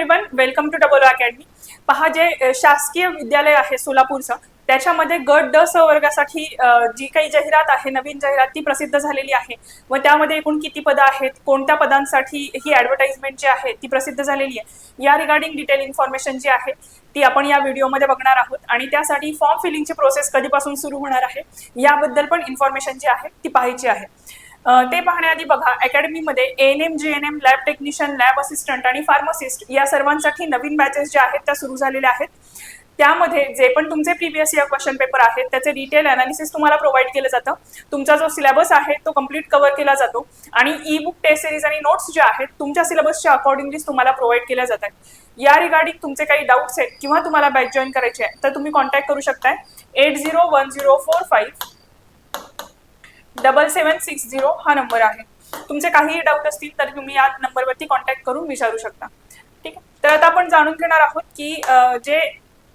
Everyone welcome to double academy पहा जे शासकीय विद्यालय आहे सोलापूरचं त्याच्यामध्ये गट ड स वर्गासाठी जी काही जाहिरात आहे नवीन जाहिरात ती प्रसिद्ध झालेली आहे. व त्यामध्ये एकूण किती पदं आहेत कोणत्या पदांसाठी ही ॲडव्हर्टाइजमेंट जी आहे ती प्रसिद्ध झालेली आहे. या रिगार्डिंग डिटेल इन्फॉर्मेशन जी आहे ती आपण या व्हिडिओमध्ये बघणार आहोत. आणि त्यासाठी फॉर्म फिलिंगची प्रोसेस कधीपासून सुरू होणार आहे याबद्दल पण इन्फॉर्मेशन जी आहे ती पाहायची आहे. ते पाहण्याआधी बघा अकॅडमीमध्ये N M G N M lab technician lab assistant आणि फार्मासिस्ट या सर्वांसाठी नवीन बॅचेस ज्या आहेत त्या सुरू झालेल्या आहेत. त्यामध्ये जे पण तुमचे प्रिव्हियस इयर क्वेश्चन पेपर आहेत त्याचे डिटेल अनालिसिस तुम्हाला प्रोव्हाइड केलं जातं. तुमचा जो सिलेबस आहे तो कंप्लीट कव्हर केला जातो. आणि ई बुक टेस्ट सिरीज आणि नोट्स जे आहेत तुमच्या सिलेबसच्या अकॉर्डिंगलीच तुम्हाला प्रोव्हाइड केल्या जातात. या रिगार्डिंग तुमचे काही डाऊट्स आहेत किंवा तुम्हाला बॅच जॉईन करायचे आहे तर तुम्ही कॉन्टॅक्ट करू शकताय. Eight zero one zero four five double seven six zero हा नंबर आहे. तुमचे काहीही डाऊट असतील तर तुम्ही या नंबरवरती कॉन्टॅक्ट करून विचारू शकता. ठीक आहे? तर आता आपण जाणून घेणार आहोत की जे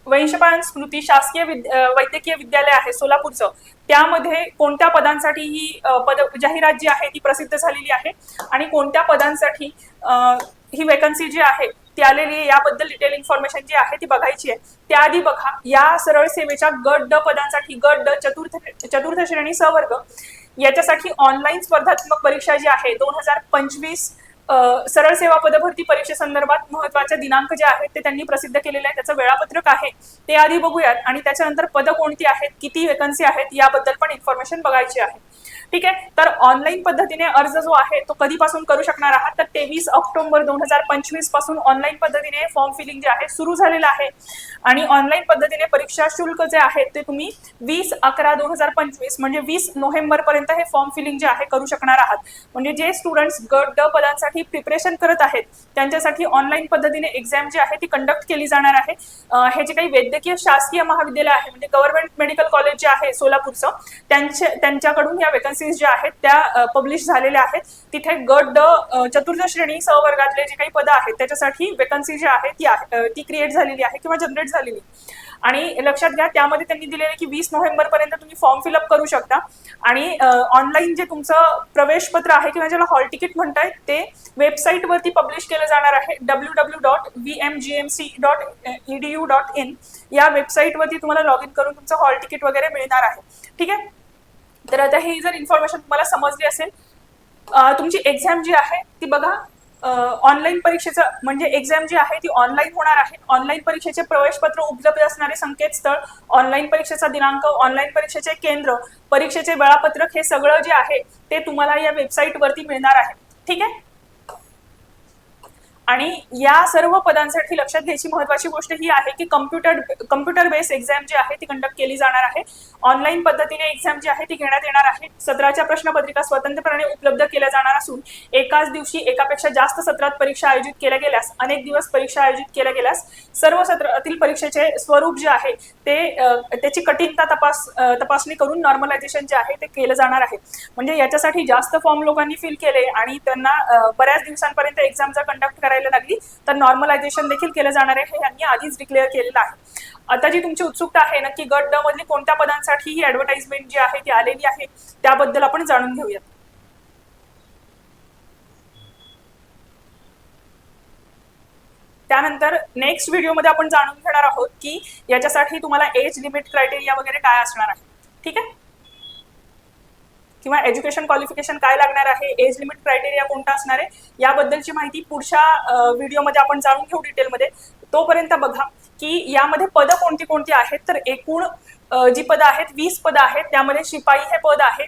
वंशपायन स्मृती शासकीय विद्या वैद्यकीय विद्यालय आहे सोलापूरचं त्यामध्ये कोणत्या पदांसाठी ही पद जाहिरात जी आहे ती प्रसिद्ध झालेली आहे? आणि कोणत्या पदांसाठी ही वेकन्सी जी आहे ती आलेली आहे. याबद्दल डिटेल इन्फॉर्मेशन जी आहे ती बघायची आहे. त्याआधी बघा या सरळ सेवेच्या गट ड पदांसाठी गट ड चतुर्थ चतुर्थ श्रेणी सवर्ग याच्यासाठी ऑनलाईन स्पर्धात्मक परीक्षा जी आहे दोन हजार पंचवीस सरळ सेवा पदभरती परीक्षेसंदर्भात महत्त्वाचे दिनांक जे आहेत ते त्यांनी प्रसिद्ध केलेले आहे त्याचं वेळापत्रक आहे. ते आधी बघूयात. आणि त्याच्यानंतर पदं कोणती आहेत किती वेकन्सी आहेत याबद्दल पण इन्फॉर्मेशन बघायची आहे. ठीक आहे? तर ऑनलाईन पद्धतीने अर्ज जो आहे तो कधीपासून करू शकणार आहात? तर तेवीस ऑक्टोबर दोन हजार पंचवीसपासून ऑनलाईन पद्धतीने फॉर्म फिलिंग जे आहे सुरू झालेलं आहे. आणि ऑनलाईन पद्धतीने परीक्षा शुल्क जे आहे ते तुम्ही वीस अकरा दोन हजार पंचवीस म्हणजे वीस नोव्हेंबर पर्यंत हे फॉर्म फिलिंग जे आहे करू शकणार आहात. म्हणजे जे स्टुडंट्स गट ड पदांसाठी प्रिपरेशन करत आहेत त्यांच्यासाठी ऑनलाईन पद्धतीने एक्झाम जी आहे ती कंडक्ट केली जाणार आहे. हे जे काही वैद्यकीय शासकीय महाविद्यालय आहे म्हणजे गव्हर्नमेंट मेडिकल कॉलेज जे आहे सोलापूरचं त्यांचे त्यांच्याकडून या वेकन्सीज ज्या आहेत त्या पब्लिश झालेल्या आहेत. तिथे गट ड चतुर्थ श्रेणी सहवर्गातले जे काही पदं आहेत त्याच्यासाठी वेकन्सी जी आहे ती आहे ती क्रिएट झालेली आहे किंवा जनरेट झालेली. आणि लक्षात घ्या त्यामध्ये त्यांनी दिलेले की वीस नोव्हेंबर पर्यंत तुम्ही फॉर्म फिलअप करू शकता. आणि ऑनलाईन जे तुमचं प्रवेशपत्र आहे किंवा ज्याला हॉल तिकीट म्हणताय ते वेबसाईटवरती पब्लिश केलं जाणार आहे. W W dot V M G M C dot E D U dot in या वेबसाईटवरती तुम्हाला लॉग इन करून तुमचं हॉल तिकीट वगैरे मिळणार आहे. ठीक आहे? तर आता ही जर इन्फॉर्मेशन तुम्हाला समजली असेल तुमची एक्झाम जी आहे ती बघा ऑनलाईन परीक्षेचं म्हणजे एक्झाम जी आहे ती ऑनलाईन होणार आहे. ऑनलाईन परीक्षेचे प्रवेशपत्र उपलब्ध असणारे संकेतस्थळ ऑनलाईन परीक्षेचा दिनांक ऑनलाईन परीक्षेचे केंद्र परीक्षेचे वेळापत्रक हे सगळं जे आहे ते तुम्हाला या वेबसाईटवरती मिळणार आहे. ठीक आहे? आणि या सर्व पदांसाठी लक्षात घ्यायची महत्वाची गोष्ट ही आहे की कम्प्युटर कम्प्युटर बेस एक्झाम जी आहे ती कंडक्ट केली जाणार आहे. ऑनलाईन पद्धतीने एक्झाम जी आहे ती घेण्यात येणार आहे. सत्राच्या प्रश्नपत्रिका स्वतंत्रपणे उपलब्ध केल्या जाणार असून एकाच दिवशी एकापेक्षा जास्त सत्रात परीक्षा आयोजित केल्या गेल्यास अनेक दिवस परीक्षा आयोजित केल्या गेल्यास सर्व सत्रातील परीक्षेचे स्वरूप जे आहे ते त्याची कठीणता तपास तपासणी करून नॉर्मलायझेशन जे आहे ते केलं जाणार आहे. म्हणजे याच्यासाठी जास्त फॉर्म लोकांनी फिल केले आणि त्यांना बऱ्याच दिवसांपर्यंत एक्झाम जर कंडक्ट करायला लागली तर नॉर्मलायझेशन देखील केलं जाणार आहे हे यांनी आधीच डिक्लेअर केलेलं आहे. आता जी तुमची उत्सुकता आहे नक्की गट ड मधली कोणत्या पदांसाठी ही ऍडव्हर्टाइजमेंट जी आहे ती आलेली आहे त्याबद्दल आपण जाणून घेऊयात. त्यानंतर नेक्स्ट व्हिडिओमध्ये आपण जाणून घेणार आहोत की याच्यासाठी तुम्हाला एज लिमिट क्रायटेरिया वगैरे काय असणार आहे. ठीक आहे? किंवा एज्युकेशन क्वालिफिकेशन काय लागणार आहे एज लिमिट क्रायटेरिया कोणता असणार आहे याबद्दलची माहिती पुढच्या व्हिडिओमध्ये आपण जाणून घेऊ डिटेलमध्ये. तोपर्यंत बघा की यामध्ये पदं कोणती कोणती आहेत तर एकूण जी पदं आहेत वीस पदं आहेत त्यामध्ये शिपाई हे पद आहे.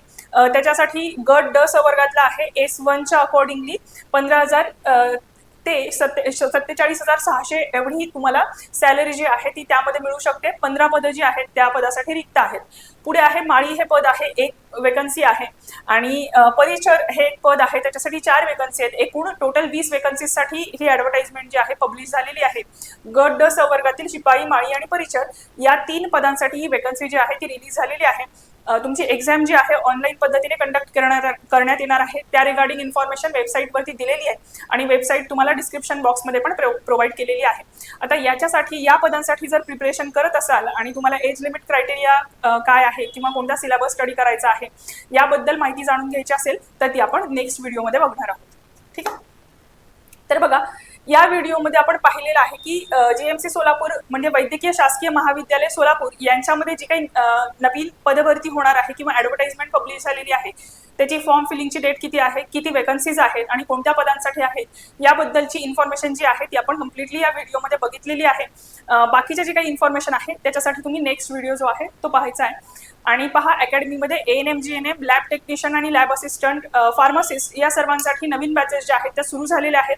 त्याच्यासाठी गट ड स वर्गातला आहे एस वनच्या अकॉर्डिंगली पंधरा हजार ते सत्ते सत्तेचाळीस हजार सहाशे एवढी तुम्हाला सॅलरी जी आहे ती त्यामध्ये मिळू शकते. पंधरा पदं जी आहेत त्या पदासाठी रिक्त आहेत. पुढे आहे माळी हे पद आहे एक वेकन्सी आहे. आणि परिचर हे एक पद आहे त्याच्यासाठी चार वेकन्सी आहेत. एकूण टोटल वीस वेकन्सीसाठी ही ॲडव्हर्टाइजमेंट जी आहे पब्लिश झालेली आहे. गट ड स वर्गातील शिपाई माळी आणि परिचर या तीन पदांसाठी ही वेकन्सी जी आहे ती रिलीज झालेली आहे. तुमची एक्झाम जी आहे ऑनलाईन पद्धतीने कंडक्ट करणार करण्यात येणार आहे त्या रिगार्डिंग इन्फॉर्मेशन वेबसाईटवरती दिलेली आहे. आणि वेबसाईट तुम्हाला डिस्क्रिप्शन बॉक्समध्ये पण प्रोव्हाइड केलेली आहे. आता याच्यासाठी या पदांसाठी जर प्रिपरेशन करत असाल आणि तुम्हाला एज लिमिट क्रायटेरिया काय आहे किंवा कोणता सिलेबस स्टडी करायचा आहे याबद्दल माहिती जाणून घ्यायची असेल तर ती आपण नेक्स्ट व्हिडिओमध्ये बघणार आहोत. ठीक आहे? तर बघा या व्हिडिओमध्ये आपण पाहिलेलं आहे की जीएमसी सोलापूर म्हणजे वैद्यकीय शासकीय महाविद्यालय सोलापूर यांच्यामध्ये जी काही नवीन पदभरती होणार आहे किंवा ॲडव्हर्टाइजमेंट पब्लिश झालेली आहे त्याची फॉर्म फिलिंगची डेट किती आहे किती वेकन्सीज आहेत आणि कोणत्या पदांसाठी आहेत याबद्दलची इन्फॉर्मेशन जी आहे ती आपण कम्प्लिटली या व्हिडिओमध्ये बघितलेली आहे. बाकीच्या बाकीचे जे काही इन्फॉर्मेशन आहे त्याच्यासाठी तुम्ही नेक्स्ट व्हिडिओ जो आहे तो पाहायचा आहे. आणि पहा अकॅडमीमध्ये A N M G N M lab technician आणि लॅब असिस्टंट फार्मासिस्ट या सर्वांसाठी नवीन बॅचेस ज्या आहेत त्या सुरू झालेल्या आहेत.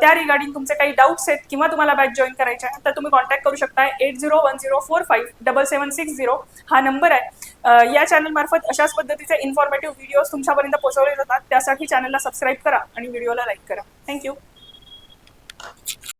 त्या रिगार्डिंग तुमचे काही डाऊट्स आहेत किंवा तुम्हाला बॅच जॉईन करायचे आहे तर तुम्ही कॉन्टॅक्ट करू शकता eight zero one zero four five double seven six zero हा नंबर आहे. या चॅनलमार्फत अशाच पद्धतीचे इन्फॉर्मेटिव्ह व्हिडिओज तुमच्यापर्यंत पोहोचवले जातात. त्यासाठी चॅनलला सबस्क्राईब करा आणि व्हिडिओला लाईक करा. थँक्यू